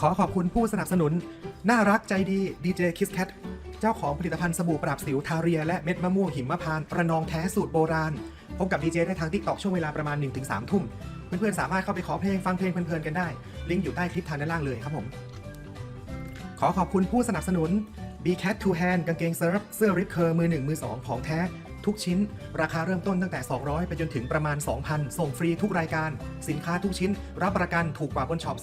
ขอขอบคุณผู้สนับสนุน น่ารักใจดีดีเจคิสแคทเจ้าของผลิตภัณฑ์สบู่ปราบสิวทาเรียและเม็ดมะม่วงหิมพานต์ระนองแท้สูตรโบราณ พบกับดีเจได้ทางทิกตอกช่วงเวลาประมาณ 1-3 ทุ่ม เพื่อนๆ สามารถเข้าไปขอเพลงฟังเพลงเพลินๆกันได้ ลิงก์อยู่ใต้คลิปทางด้านล่างเลยครับผม ขอขอบคุณผู้สนับสนุน b c a t Two Hand กางเกงเซิร์ฟเสื้อริปเคอร์มือ1มือ2ของแท้ ทุกชิ้น ราคาเริ่มต้นตั้งแต่ 200 ไปจนถึงประมาณ 2,000 ส่งฟรีทุกรายการ สินค้าทุกชิ้น รับประกันถูกกว่าบนช็อป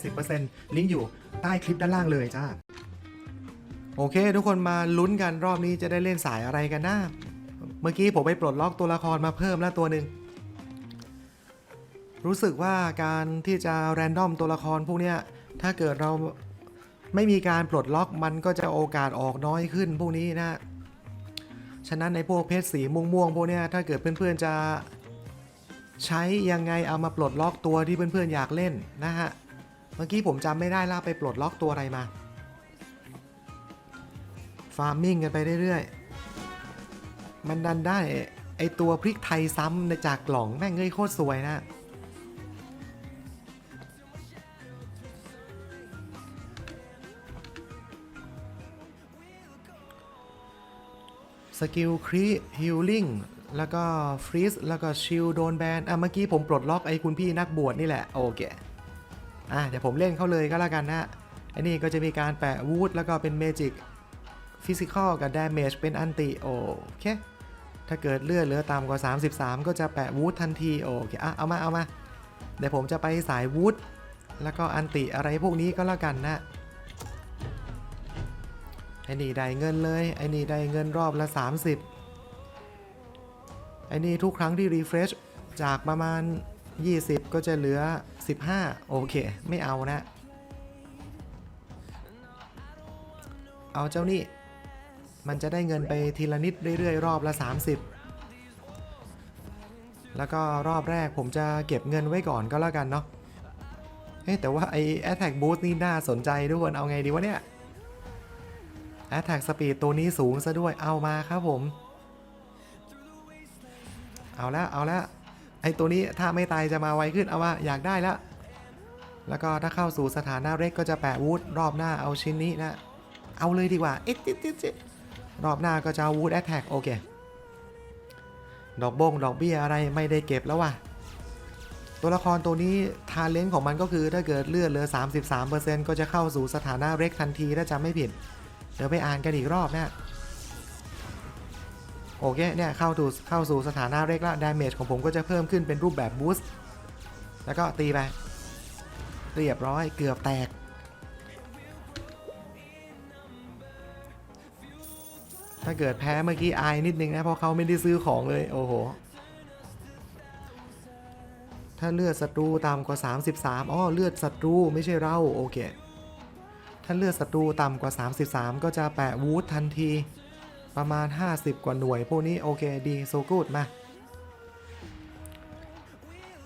30-70%ลิงก์อยู่ใต้คลิปด้านล่างเลยจ้าโอเค ทุกคนมาลุ้นกันรอบนี้จะได้เล่นสายอะไรกันนะเมื่อกี้ผมไปปลดล็อกตัวละครมาเพิ่มแล้วตัวหนึ่งรู้สึกว่าการที่จะแรนดอมตัวละครพวกเนี้ยถ้าเกิดเราไม่มีการปลดล็อกมันก็จะโอกาสออกน้อยขึ้นพวกนี้นะ ฉะนั้นในพวกเพชรสีม่วงๆพวกเนี้ยถ้าเกิดเพื่อนๆจะใช้ยังไงเอามาปลดล็อกตัวที่เพื่อนๆอยากเล่นนะฮะ เมื่อกี้ผมจำไม่ได้ล่าไปปลดล็อกตัวอะไรมา ฟาร์มมิ่งกันไปเรื่อยๆ มันดันได้ไอตัวพริกไทยซ้ำในจากกล่องแม่งเงยโคตรสวยนะ สกิลครีฮิลลิ่งแล้วก็ฟรีซแล้วก็ชิลโดนแบนอะเมื่อกี้ผมปลดล็อกไอ้คุณพี่นักบวชนี่แหละโอเคอะเดี๋ยวผมเล่นเข้าเลยก็แล้วกันนะไอ้นี่ก็จะมีการแปะวูดแล้วก็เป็นเมจิกฟิสิกอลกับดาเมจเป็นอันติโอเคถ้าเกิดเลือดเหลือต่ำกว่า 33 ก็จะแปะวูดทันทีโอเคอะเอามาเอามาเดี๋ยวผมจะไปสายวูดแล้วก็อันติอะไรพวกนี้ก็แล้วกันนะ ไอ้นี่ได้เงินเลย ไอ้นี่ได้เงินรอบละ 30 ไอ้นี่ทุกครั้งที่รีเฟรชจากประมาณ 20 ก็จะเหลือ 15 โอเค ไม่เอานะ เอาเจ้านี่ มันจะได้เงินไปทีละนิดเรื่อยๆ รอบละ 30 แล้วก็รอบแรกผมจะเก็บเงินไว้ก่อนก็แล้วกันเนาะเฮ้แต่ว่าไอ้ Attack Boost นี่น่าสนใจทุกคนเอาไงดีวะเนี่ย Attack Speed ตัวนี้สูงซะด้วยเอามาครับผม เอาแล้วเอาแล้วไอตัวนี้ถ้าไม่ตายจะมาไวขึ้นเอามาอยากได้แล้วแล้วก็ถ้าเข้าสู่สถานะเร็กก็จะแปะวูดรอบหน้าเอาชิ้นนี้นะ เอาเลยดีกว่าเอ๊ะจิ๊ดจิ๊ดรอบหน้าก็จะวูดแอตแทกโอเคดอกบงดอกเบี้ยอะไรไม่ได้เก็บแล้วว่ะ ตัวละครตัวนี้ทาเลนต์ของมันก็คือถ้าเกิดเลือดเหลือ 33%ก็จะเข้าสู่สถานะเร็กทันทีถ้าจำไม่ผิด เดี๋ยวไปอ่านกันอีกรอบนะโอเคเนี่ยเข้าสู่เข้าสู่สถานะเร็กแล้วดาเมจของผมก็จะเพิ่มขึ้นเป็นรูปแบบบูสต์แล้วก็ตีไป เรียบร้อยเกือบแตก ถ้าเกิดแพ้เมื่อกี้อายนิดนึงนะ เพราะเขาไม่ได้ซื้อของเลย โอ้โห ถ้าเลือดศัตรูต่ำกว่า 33อ๋อเลือดศัตรูไม่ใช่เรา โอเค ถ้าเลือดศัตรูต่ำกว่า 33 ก็จะแปะวูดทันที ประมาณ 50 กว่าหน่วย พวกนี้โอเคดีโซกูดมา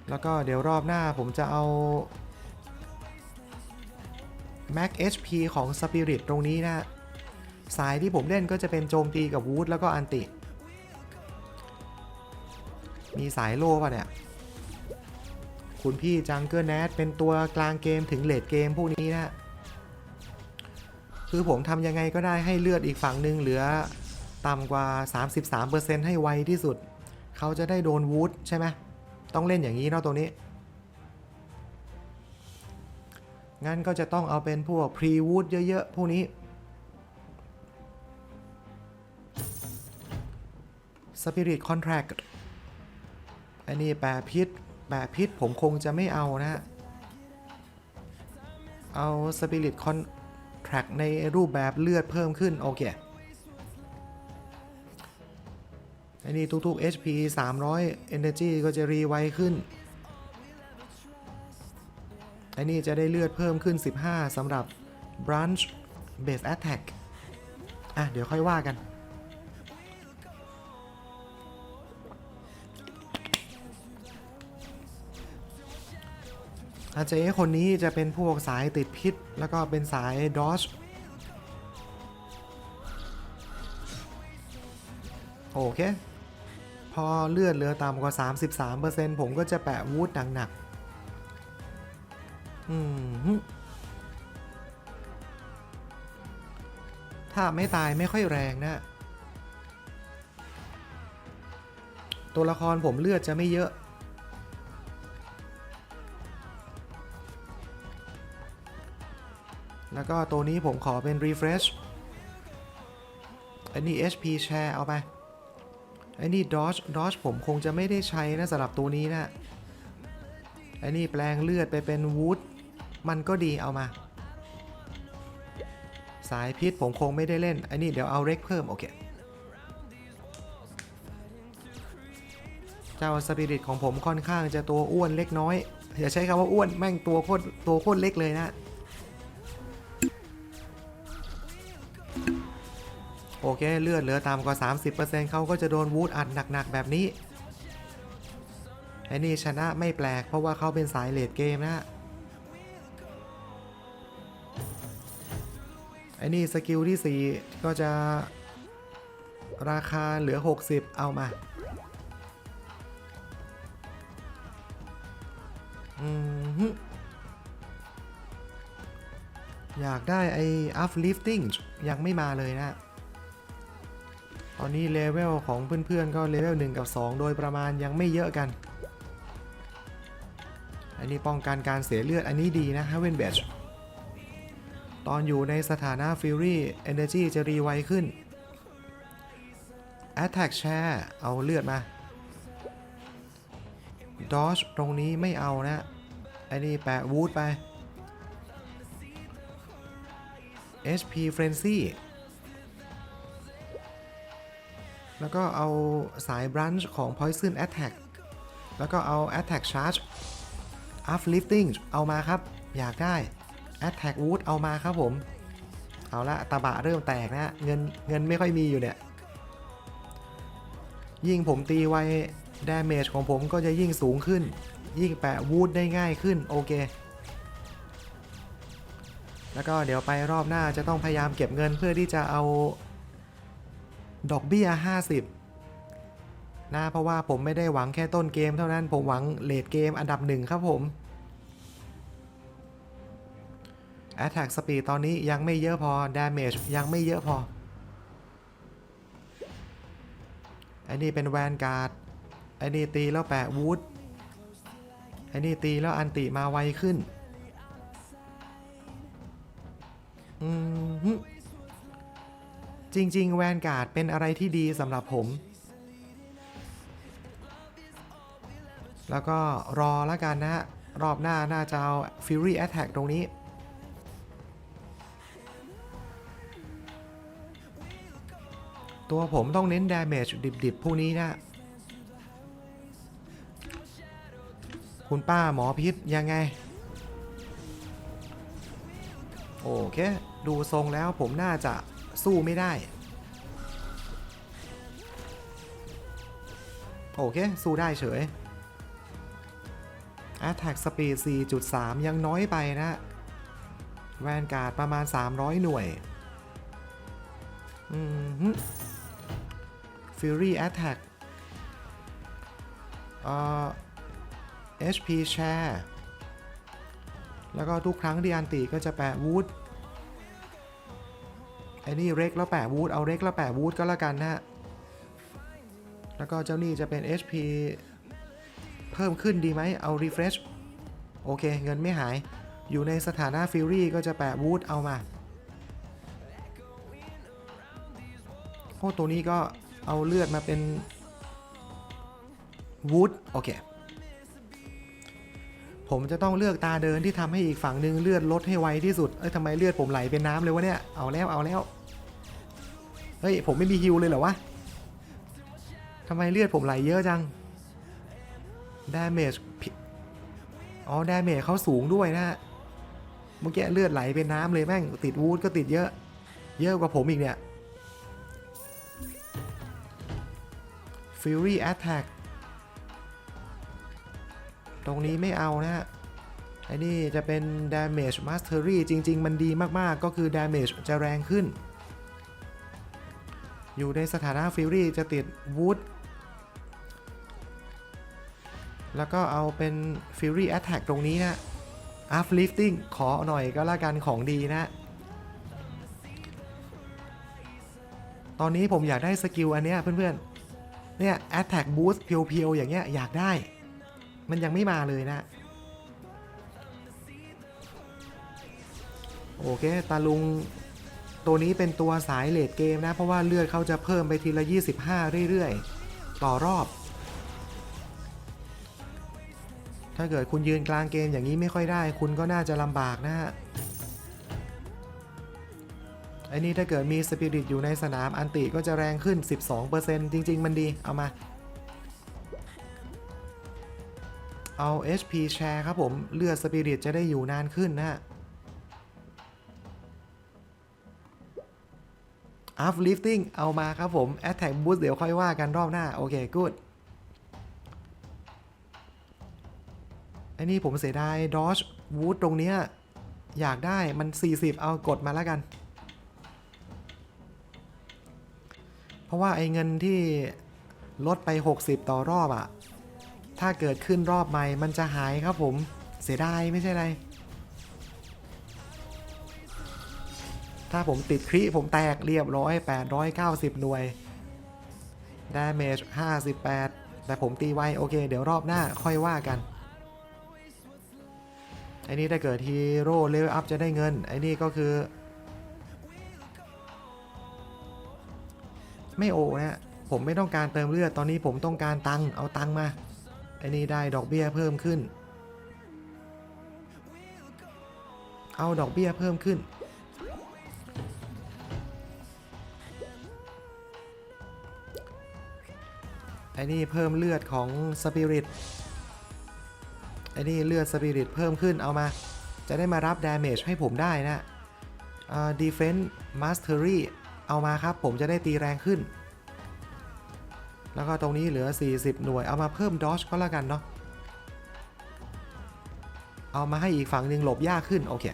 แล้วก็เดี๋ยวรอบหน้าผมจะเอา Max HP ของ Spirit ตรงนี้นะ สายที่ผมเล่นก็จะเป็นโจมตีกับวูดแล้วก็อันติ มีสายโล่ป่ะเนี่ย คุณพี่จังเกิลแนทเป็นตัวกลางเกมถึงเลดเกมพวกนี้นะ คือผมทำยังไงก็ได้ให้เลือดอีกฝั่งหนึ่งเหลือต่ำกว่า 33%ให้ไวที่สุด เขาจะได้โดนวูดใช่ไหมต้องเล่นอย่างนี้เนาะตรงนี้ งั้นก็จะต้องเอาเป็นพวกพรีวูดเยอะ ๆ พวกนี้ Spirit Contract อันนี้แปะพิษ แปะพิษผมคงจะไม่เอานะ เอา Spirit แพ็กในรูปแบบเลือดเพิ่มขึ้น โอเคอันนี้ทุกๆ HP 300 Energy ก็จะรีไวขึ้นอันนี้จะได้เลือดเพิ่มขึ้น 15สำหรับ Branch Base Attack อะ เดี๋ยวค่อยว่ากัน อาเจคนนี้จะเป็นพวกสายติดพิษ แล้วก็เป็นสายดอชโอเค พอเลือดเหลือต่ำกว่า 33%ผมก็จะแปะวูดหนักๆถ้าไม่ตายไม่ค่อยแรงนะ ตัวละครผมเลือดจะไม่เยอะ แล้วก็ตัวนี้ผมขอเป็น refresh อันนี้ HP share เอาไปอันนี้ dodge dodge ผมคงจะไม่ได้ใช้นะสำหรับตัวนี้นะอันนี้แปลงเลือดไปเป็น wood มันก็ดีเอามา สายพิษผมคงไม่ได้เล่น อันนี้เดี๋ยวเอาเร็กเพิ่ม โอเค เจ้าสปิริตของผมค่อนข้างจะตัวอ้วนเล็กน้อย อย่าใช้คำว่าอ้วนแม่งตัวโคตรตัวโคตรเล็กเลยนะ โอเคเลือดเหลือต่ำกว่า 30%เขาก็จะโดนวูดอัดหนักๆแบบนี้ไอ้นี่ชนะไม่แปลกเพราะว่าเขาเป็นสายเลดเกมนะไอ้นี่สกิลที่ 4 ก็จะราคาเหลือ 60 เอามาอืมอยากได้ไอ้ uplifting ยังไม่มาเลยนะ ตอนนี้เลเวลของเพื่อนๆก็เลเวล1กับ 2 โดยประมาณยังไม่เยอะกัน อันนี้ป้องกันการเสียเลือดอันนี้ดีนะ h a v e n b a t c h ตอนอยู่ในสถานะ Fury Energy จะรีไวขึ้น Attack Share เอาเลือดมา Dodge ตรงนี้ไม่เอานะอันนี้แปะ Wood ไป HP Frenzy แล้วก็เอาสาย Branch ของ Poison Attack แล้วก็เอา Attack Charge Uplifting เอามาครับ อยากได้ Attack Wood เอามาครับผม เอาละตาบะเริ่มแตกนะเงินเงินไม่ค่อยมีอยู่เนี่ย ยิ่งผมตีไว Damage ของผมก็จะยิ่งสูงขึ้น ยิ่งแปะ Wood ได้ง่ายขึ้น โอเค แล้วก็เดี๋ยวไปรอบหน้าจะต้องพยายามเก็บเงินเพื่อที่จะเอา ดอกเบี้ย 50 นะ เพราะว่าผมไม่ได้หวังแค่ต้นเกมเท่านั้น ผมหวังเลดเกมอันดับหนึ่งครับผม Attack Speed ตอนนี้ยังไม่เยอะพอ Damage ยังไม่เยอะพอ อันนี้เป็นแวนการ์ด อันนี้ตีแล้วแปะวูดอันนี้ตีแล้วอันติมาไวขึ้น อืม จริง ๆ แวนการ์ดเป็นอะไรที่ดีสำหรับผม แล้วก็รอแล้วกันนะฮะ รอบหน้าน่าจะเอา Fury Attack ตรงนี้ ตัวผมต้องเน้น Damage ดิบ ๆ พวกนี้นะ คุณป้าหมอพิษยังไง โอเค ดูทรงแล้วผมน่าจะ สู้ไม่ได้ โอเค สู้ได้เฉย Attack Speed 4.3 ยังน้อยไปนะ แวนการ์ดประมาณ 300 หน่วย อืมฮึ Fury Attack เอ่อ HP Share แล้วก็ทุกครั้งที่อันติก็จะแปะวูด ไอ้นี่เร็กแล้วแปะวูดเอาเร็กแล้วแปะวูดก็แล้วกันนะฮะ แล้วก็เจ้านี่จะเป็น HP เพิ่มขึ้นดีไหมเอา refresh โอเค เงินไม่หาย อยู่ในสถานะ Fury ก็จะแปะวูดเอามาโอ้ตัวนี้ก็เอาเลือดมาเป็นวูดโอเค ผมจะต้องเลือกตาเดินที่ทำให้อีกฝั่งหนึ่งเลือดลดให้ไวที่สุด เอ้ยทำไมเลือดผมไหลเป็นน้ำเลยวะเนี่ย เอาแล้วเอาแล้ว เฮ้ย ผมไม่มีฮิวเลยเหรอวะทำไมเลือดผมไหลเยอะจัง damage ผิดอ๋อ damage เขาสูงด้วยนะฮะเมื่อกี้เลือดไหลเป็นน้ำเลยแม่ง ติดวูดก็ติดเยอะ เยอะกว่าผมอีกเนี่ย Fury Attack ตรงนี้ไม่เอานะฮะไอ้นี่จะเป็น Damage Mastery จริง ๆ มันดีมาก ๆ ก็คือ Damage จะแรงขึ้น อยู่ในสถานะ Fury จะติด Wood แล้วก็เอาเป็น Fury Attack ตรงนี้นะ Uplifting ขอหน่อยก็แล้วกันของดีนะ ตอนนี้ผมอยากได้สกิลอันเนี้ยเพื่อนๆ เนี่ย attack boost เพียวๆ อย่างเงี้ยอยากได้ มันยังไม่มาเลยนะ โอเค ตาลุง ตัวนี้เป็นตัวสายเลดเกมนะ เพราะว่าเลือดเขาจะเพิ่มไปทีละ 25 เรื่อยๆ ต่อรอบ ถ้าเกิดคุณยืนกลางเกมอย่างนี้ไม่ค่อยได้ คุณก็น่าจะลำบากนะฮะไอ้นี่ถ้าเกิดมีสปิริตอยู่ในสนามอันติก็จะแรงขึ้น 12%จริง ๆ มันดี เอามา เอา HP แชร์ครับผม เลือดสปิริตจะได้อยู่นานขึ้นนะฮะ uplifting เอามาครับผม attack boost เดี๋ยวค่อยว่ากันรอบหน้า โอเค good ไอ้นี่ผมเสียดาย dodge wood ตรงเนี้ย อยากได้มัน 40 เอากดมาแล้วกัน เพราะว่าไอ้เงินที่ลดไป 60 ต่อรอบอะถ้าเกิดขึ้นรอบใหม่มันจะหายครับผม เสียดายไม่ใช่ไร ถ้าผมติดคริผมแตกเรียบร้อย 890 หน่วย damage 58 แต่ผมตีไวโอเค เดี๋ยวรอบหน้าค่อยว่ากันไอ้นี่ถ้าเกิดฮีโร่เลเวลอัพจะได้เงิน ไอ้นี่ก็คือ ไม่โอนะผมไม่ต้องการเติมเลือด ตอนนี้ผมต้องการตังเอาตังมา ไอ้นี่ได้ดอกเบี้ยเพิ่มขึ้น เอาดอกเบี้ยเพิ่มขึ้น ไอ้นี่เพิ่มเลือดของสปิริตไอ้นี่เลือดสปิริตเพิ่มขึ้นเอามา จะได้มารับดาเมจให้ผมได้นะอ่า defense mastery เอามาครับ ผมจะได้ตีแรงขึ้น แล้วก็ตรงนี้เหลือ 40 หน่วยเอามาเพิ่ม dodge ก็แล้วกันเนาะเอามาให้อีกฝั่งหนึ่งหลบยากขึ้น โอเค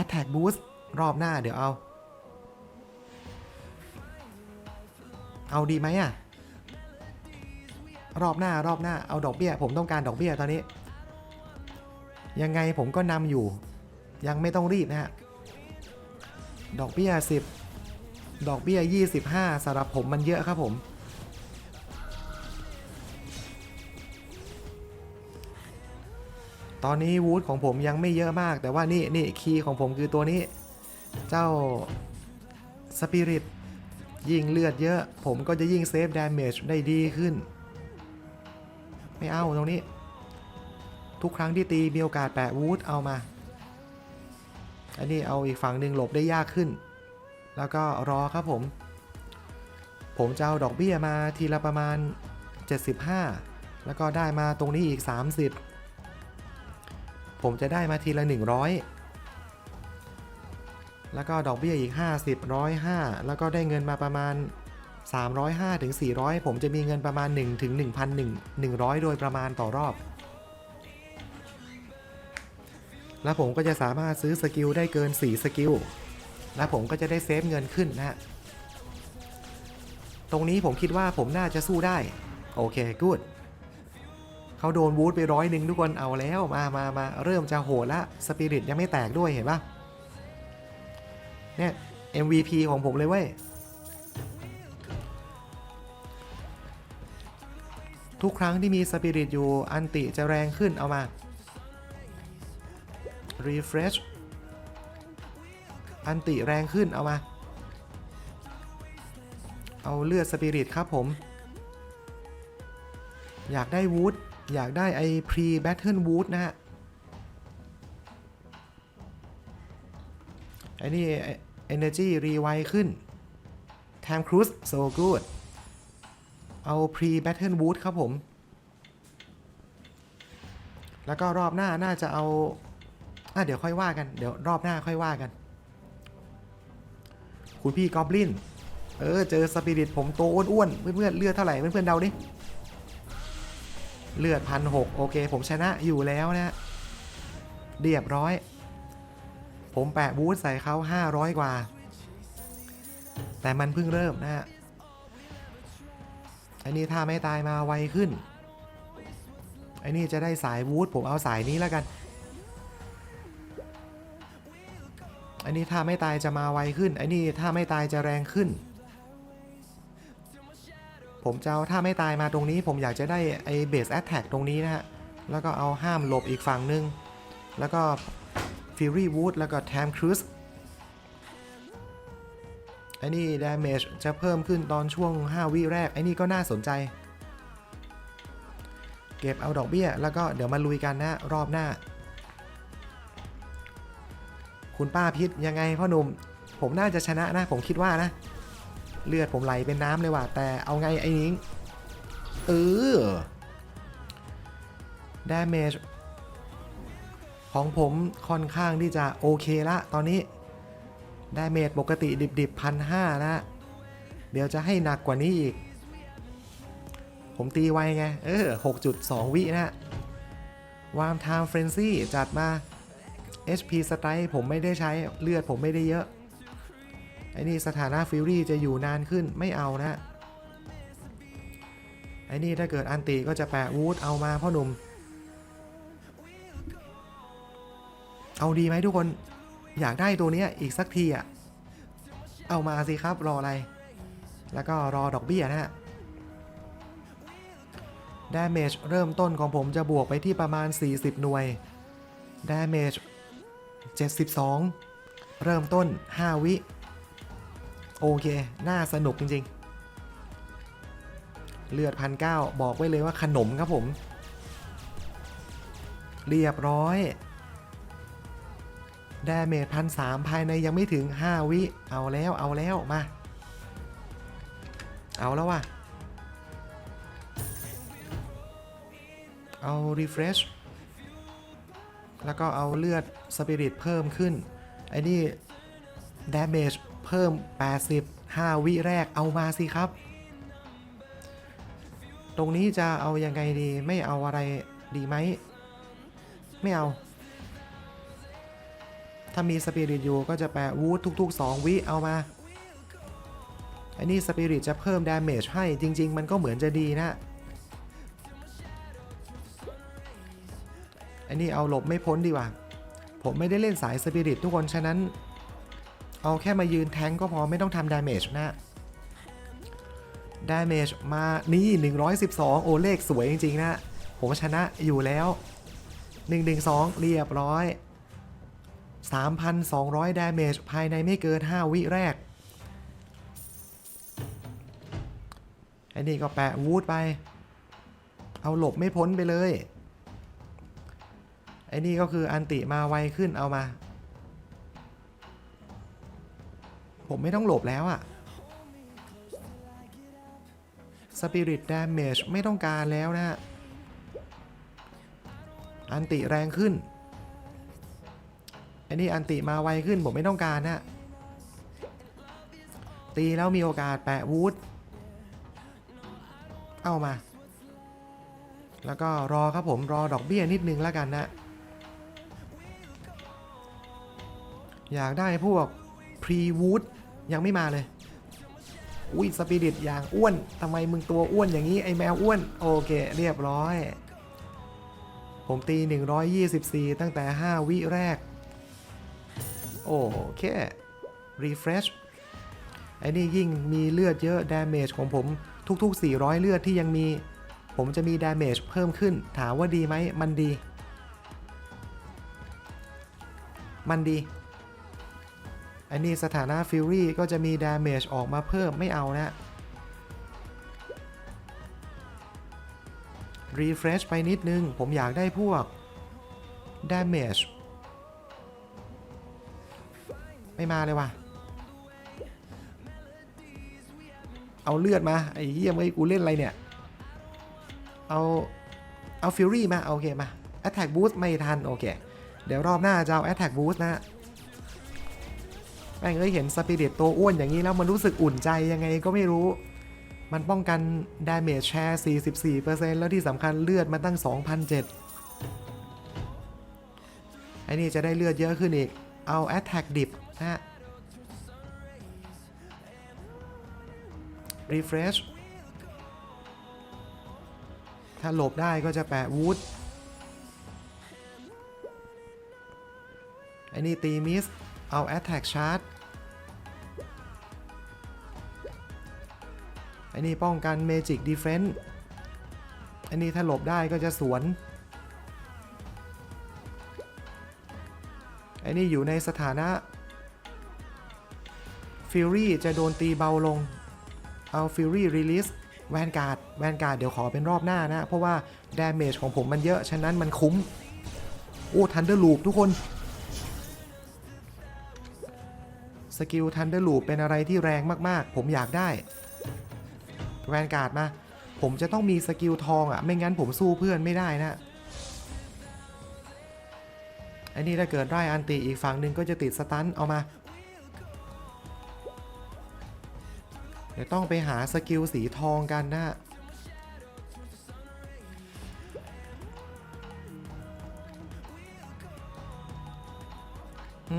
attack boost รอบหน้าเดี๋ยวเอา เอาดีไหมอะ รอบหน้ารอบหน้าเอาดอกเบี้ย ผมต้องการดอกเบี้ยตอนนี้ ยังไงผมก็นำอยู่ ยังไม่ต้องรีบนะฮะดอกเบี้ย 10 ดอกเบี้ย 25สำหรับผมมันเยอะครับผมตอนนี้วูดของผมยังไม่เยอะมาก แต่ว่านี่นี่คีย์ของผมคือตัวนี้ เจ้าสปิริตยิ่งเลือดเยอะ ผมก็จะยิ่งเซฟดาเมจได้ดีขึ้น ไม่เอาตรงนี้ ทุกครั้งที่ตีมีโอกาสแปะวูดเอามา อันนี้เอาอีกฝั่งหนึ่งหลบได้ยากขึ้น แล้วก็รอครับผม ผมจะเอาดอกเบี้ยมาทีละประมาณ 75 แล้วก็ได้มาตรงนี้อีก 30 ผมจะได้มาทีละ 100 แล้วก็ดอกเบี้ยอีก 50 105 แล้วก็ได้เงินมาประมาณ 305ถึง400 ผมจะมีเงินประมาณ 1 ถึง 1,100 โดยประมาณต่อรอบ แล้วผมก็จะสามารถซื้อสกิลได้เกิน 4 สกิล และผมก็จะได้เซฟเงินขึ้นนะฮะ ตรงนี้ผมคิดว่าผมน่าจะสู้ได้ โอเคกูดเขาโดนวูดไปร้อยหนึ่งทุกคนเอาแล้วมามามาเริ่มจะโหดละสปิริตยังไม่แตกด้วยเห็นปะเนี่ย MVP ของผมเลยเว้ย ทุกครั้งที่มีสปิริตอยู่อันติจะแรงขึ้นเอามา refresh อันติแรงขึ้นเอามา เอาเลือดสปิริตครับผม อยากได้วูดอยากได้ไอ้ pre battle wood นะฮะไอ้นี่ energy revive ขึ้น time cruise so good เอา pre battle wood ครับผม แล้วก็รอบหน้าน่าจะเอาอะเดี๋ยวค่อยว่ากัน เดี๋ยวรอบหน้าค่อยว่ากัน คุณพี่กอบลิน เออ เจอสปิริตผมโตอ้วนๆเพื่อนๆเลือดเท่าไหร่เพื่อนๆเดาดิ เลือดพันหกโอเค ผมชนะอยู่แล้วนะเรียบร้อย ผมแปะบูธใส่เขา500 กว่า แต่มันเพิ่งเริ่มนะฮะ ไอ้นี่ถ้าไม่ตายมาไวขึ้น ไอ้นี่จะได้สายวูดผมเอาสายนี้แล้วกัน ไอ้นี่ถ้าไม่ตายจะมาไวขึ้น ไอ้นี่ถ้าไม่ตายจะแรงขึ้น ผมจะเอาถ้าไม่ตายมาตรงนี้ ผมอยากจะได้ไอ้เบสแอ t แทกตรงนี้นะฮะ แล้วก็เอาห้ามหลบอีกฝั่งหนึ่งแล้วก็ Fury Wood แล้วก็ Tam Cruise ไอ้นี่ damage จะเพิ่มขึ้นตอนช่วง 5 วิแรก ไอ้นี่ก็น่าสนใจ เก็บเอาดอกเบี้ย แล้วก็เดี๋ยวมาลุยกันนะ รอบหน้า คุณป้าพิษยังไงพ่อหนุ่ม ผมน่าจะชนะนะ ผมคิดว่านะ เลือดผมไหลเป็นน้ำเลยว่ะ แต่เอาไงไอ้นิ้งเออ damage ของผมค่อนข้างที่จะโอเคละตอนนี้ damage ปกติดิบๆพันห้านะ เดี๋ยวจะให้หนักกว่านี้อีก ผมตีไวไง เออ 6.2 วินะวาม time frenzy จัดมา HP strike ผมไม่ได้ใช้เลือดผมไม่ได้เยอะ ไอ้นี่สถานะฟิวรี่จะอยู่นานขึ้นไม่เอานะ ไอ้นี่ถ้าเกิดอันติก็จะแปะวูดเอามาพ่อหนุ่ม เอาดีไหมทุกคน อยากได้ตัวเนี้ยอีกสักทีอะ เอามาสิครับรออะไร แล้วก็รอดอกเบี้ยนะฮะ damage เริ่มต้นของผมจะบวกไปที่ประมาณ 40 หน่วย damage 72 เริ่มต้น 5 วิ โอเค น่าสนุกจริง ๆ เลือดพันเบอกไว้เลยว่าขนมครับผม เรียบร้อย ดาเมจพันสามภายในยังไม่ถึง 5 วิ เอาแล้วเอาแล้วมา เอาแล้วว่ะ เอา refresh แล้วก็เอาเลือดสปิริตเพิ่มขึ้น ไอ้นี่ damage เพิ่ม 80 5 วิแรกเอามาสิครับ ตรงนี้จะเอาอยังไงดีไม่เอาอะไรดีไหม ไม่เอา ถ้ามีสปิริตอยู่ก็จะแปะวูดทุกๆ 2 วิเอามาอ้นี่สปิริตจะเพิ่มดาเมจให้จริง ๆ มันก็เหมือนจะดีนะอ้นี่เอาหลบไม่พ้นดีกว่า ผมไม่ได้เล่นสายสปิริตทุกคนฉะนั้น เอาแค่มายืนแทงก็พอไม่ต้องทำดาเมจนะดาเมจมานี่ 112 โอเลขสวยจริง ๆ นะ ผมชนะอยู่แล้ว 112 เรียบร้อย 3,200 damage ภายในไม่เกิน 5 วิแรก ไอ้นี่ก็แปะวูดไป เอาหลบไม่พ้นไปเลย ไอ้นี่ก็คืออันติมาไวขึ้นเอามา ผมไม่ต้องหลบแล้วอะ Spirit Damage ไม่ต้องการแล้วนะ อันติแรงขึ้น อ้นี่อันติมาไวขึ้นผมไม่ต้องการนะตีแล้วมีโอกาสแปะวูดเอามา แล้วก็รอครับผมรอดอกเบี้ยนิดนึงแล้วกันนะ อยากได้พวก pre wood ยังไม่มาเลย อุ้ยสปิริตอย่างอ้วนทำไมมึงตัวอ้วนอย่างนี้ไอแมวอ้วน โอเค เรียบร้อย ผมตี 124 ตั้งแต่ 5 วิแรก โอเค refresh ไอ้นี่ยิ่งมีเลือดเยอะ damage ของผมทุก ๆ 400 เลือดที่ยังมี ผมจะมี damage เพิ่มขึ้น ถามว่าดีไหม มันดี มันดีอันนี้สถานะ Fury ก็จะมี damage ออกมาเพิ่มไม่เอานะ refresh ไปนิดนึง ผมอยากได้พวก damage ไม่มาเลยว่ะ เอาเลือดมา ไอ้เหี้ยมื่อกูเล่นอะไรเนี่ย เอา เอา Fury มา โอเคมา Attack Boost ไม่ทัน โอเค เดี๋ยวรอบหน้าจะเอา Attack Boost นะแม่งเอ้ยเห็นสปิริตตัวอ้วนอย่างนี้แล้วมันรู้สึกอุ่นใจยังไงก็ไม่รู้ มันป้องกัน damage share 44%แล้วที่สำคัญเลือดมันตั้ง 2,007ไอ้นี่จะได้เลือดเยอะขึ้นอีก เอา attack ดิบ นะฮะ refresh ถ้าหลบได้ก็จะแปะวูดไอ้นี่ตีมิส เอา attack charge อันนี้ป้องกันเมจิกดีเฟนส์อันนี้ถ้าหลบได้ก็จะสวนอันนี้อยู่ในสถานะ ฟิลี่จะโดนตีเบาลง เอาฟิลี่รีลิสแวนการ์ดแวนการ์ดเดี๋ยวขอเป็นรอบหน้านะ เพราะว่าดาเมจของผมมันเยอะ ฉะนั้นมันคุ้ม โอ้ทันเดอร์ลูปทุกคน สกิลทันเดอร์ลูปเป็นอะไรที่แรงมากๆ ผมอยากได้ แวนการ์ดมาผมจะต้องมีสกิลทองอะ่ะ ไม่งั้นผมสู้เพื่อนไม่ได้นะอันนี้ถ้าเกิดได้อันติอีกฝั่งหนึ่งก็จะติดสตันเอามา เดี๋ยวต้องไปหาสกิลสีทองกันนะ อื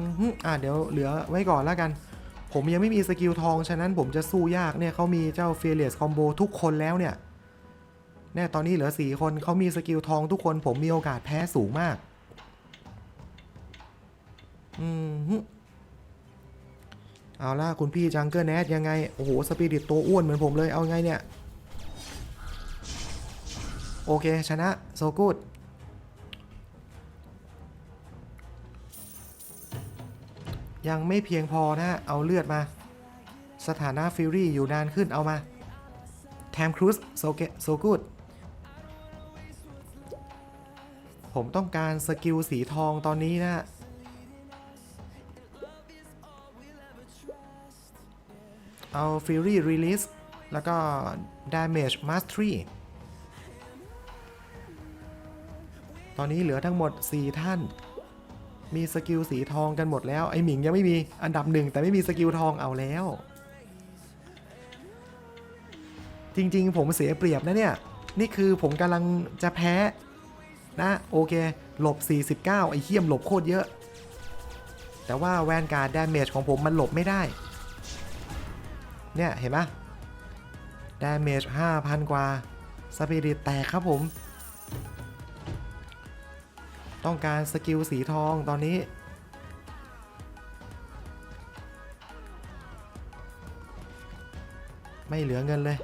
มฮึอะเดี๋ยวเหลือไว้ก่อนแล้วกัน ผมยังไม่มีสกิลทอง ฉะนั้นผมจะสู้ยากเนี่ยเขามีเจ้า Fearless Combo ทุกคนแล้วเนี่ย แน่ตอนนี้เหลือ4คนเขามีสกิลทองทุกคน ผมมีโอกาสแพ้สูงมาก อืมฮึ เอาล่ะคุณพี่จังเกอร์แนทยังไง โอ้โห สปิริตตัวอ้วนเหมือนผมเลย เอาไงเนี่ย โอเค ชนะ โซกูดยังไม่เพียงพอนะ เอาเลือดมา สถานะฟิรี่อยู่นานขึ้นเอามา แทมครูซโซเกโซกูดผมต้องการสกิลสีทองตอนนี้นะ เอา Fury Release แล้วก็ Damage Mastery ตอนนี้เหลือทั้งหมด 4 ท่าน มีสกิลสีทองกันหมดแล้ว ไอหมิงยังไม่มีอันดับหนึ่งแต่ไม่มีสกิลทองเอาแล้ว จริงๆ ผมเสียเปรียบนะเนี่ย นี่คือผมกำลังจะแพ้ นะ โอเค หลบ 49 ไอเขี้ยมหลบโคตรเยอะ แต่ว่าแวนการ์ดดาเมจของผมมันหลบไม่ได้ เนี่ยเห็นปะดาเมจ5,000 กว่าสปิริตแตกครับผม ต้องการสกิลสีทองตอนนี้ ไม่เหลือเงินเลย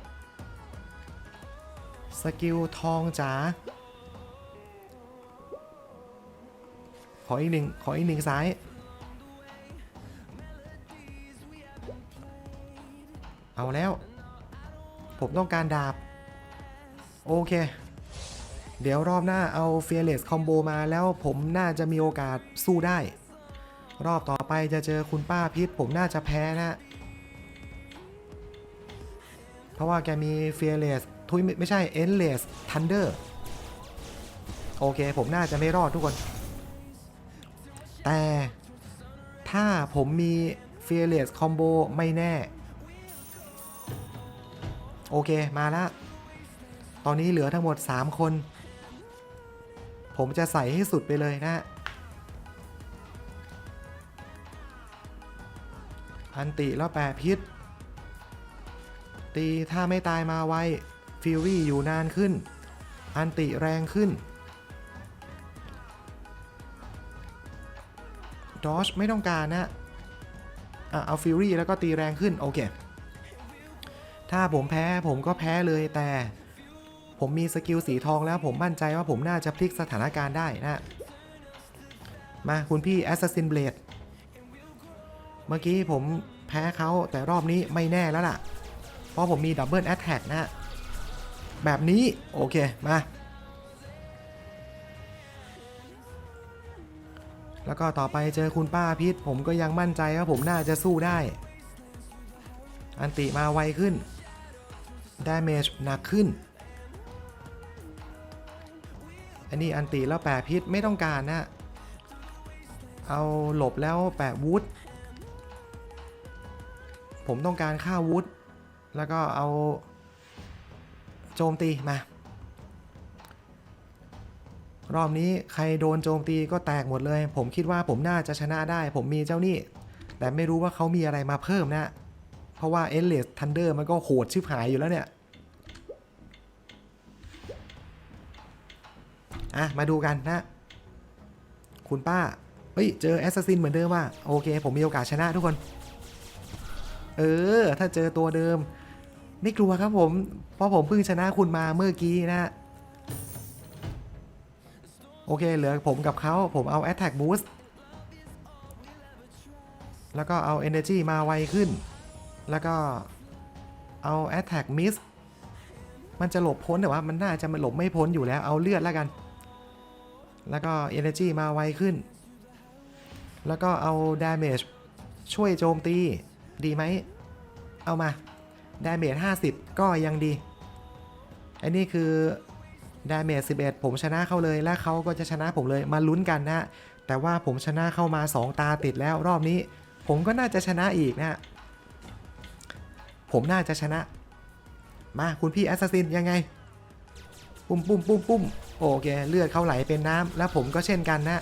สกิลทองจ๋าขออีกหนึ่งขออีกหนึ่งซ้าย เอาแล้ว ผมต้องการดาบ โอเค เดี๋ยวรอบหน้าเอา Fearless Combo มาแล้วผมน่าจะมีโอกาสสู้ได้ รอบต่อไปจะเจอคุณป้าพิษ ผมน่าจะแพ้นะ เพราะว่าแกมี Fearless ทุยไม่ใช่ Endless Thunder โอเค ผมน่าจะไม่รอดทุกคน แต่ถ้าผมมี Fearless Combo ไม่แน่ โอเคมาล้วตอนนี้เหลือทั้งหมด 3 คน ผมจะใส่ให้สุดไปเลยนะ อันติแล้วแปะพิษ ตีถ้าไม่ตายมาไวฟิวรี่อยู่นานขึ้น อันติแรงขึ้นดอชไม่ต้องการนะอะเอาฟิวรี่แล้วก็ตีแรงขึ้น โอเค ถ้าผมแพ้ผมก็แพ้เลยแต่ ผมมีสกิลสีทองแล้วผมมั่นใจว่าผมน่าจะพลิกสถานการณ์ได้นะ มาคุณพี่ Assassin Blade เมื่อกี้ผมแพ้เขาแต่รอบนี้ไม่แน่แล้วล่ะ เพราะผมมีดับเบิลแอตแทกนะแบบนี้ โอเค มา แล้วก็ต่อไปเจอคุณป้าพิษ ผมก็ยังมั่นใจว่าผมน่าจะสู้ได้ อันติมาไวขึ้น damage หนักขึ้น อันนี้อันติแล้วแปะพิษไม่ต้องการนะ เอาหลบแล้วแปะวูดผมต้องการฆ่าวูดแล้วก็เอาโจมตีมารอบนี้ใครโดนโจมตีก็แตกหมดเลย ผมคิดว่าผมน่าจะชนะได้ ผมมีเจ้านี่ แต่ไม่รู้ว่าเขามีอะไรมาเพิ่มนะ เพราะว่าเอเลสทันเดอร์มันก็โหดชิบหายอยู่แล้วเนี่ย อะ มาดูกันนะ คุณป้า เฮ้ย เจอแอสซัสซินเหมือนเดิมว่ะโอเค ผมมีโอกาสชนะทุกคน เออ ถ้าเจอตัวเดิม ไม่กลัวครับผม เพราะผมเพิ่งชนะคุณมาเมื่อกี้นะโอเค เหลือผมกับเขาผมเอา Attack Boost แล้วก็เอา Energy มาไวขึ้น แล้วก็เอา Attack Miss มันจะหลบพ้นแต่ว่ามันน่าจะมันหลบไม่พ้นอยู่แล้วเอาเลือดแล้วกัน แล้วก็ Energy มาไวขึ้น แล้วก็เอา Damage ช่วยโจมตี ดีไหม เอามา Damage 50 ก็ยังดี อันนี้คือ Damage 11 ผมชนะเขาเลย และเขาก็จะชนะผมเลยมาลุ้นกันนะ แต่ว่าผมชนะเข้ามา 2 ตาติดแล้วรอบนี้ ผมก็น่าจะชนะอีกนะ ผมน่าจะชนะ มาคุณพี่แอสซัสซินยังไง ปุ่มปุ่มปุ่มปุ่มโอเค เลือดเขาไหลเป็นน้ำแล้วผมก็เช่นกันนะ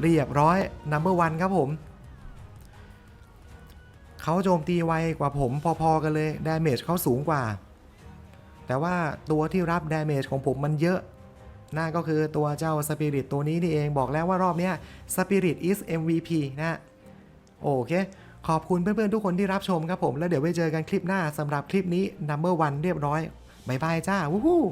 เรียบร้อยนัมเบอร์วันครับผมเขาโจมตีไวกว่าผมพอๆกันเลยดาเมจเขาสูงกว่า แต่ว่าตัวที่รับดาเมจของผมมันเยอะนั่นก็คือตัวเจ้าสปิริตตัวนี้นี่เองบอกแล้วว่ารอบนี้สปิริต is MVP นะ โอเค ขอบคุณเพื่อนๆทุกคนที่รับชมครับผม แล้วเดี๋ยวไว้เจอกันคลิปหน้าสำหรับคลิปนี้ number one เรียบร้อยบายบายจ้า วู้ฮู้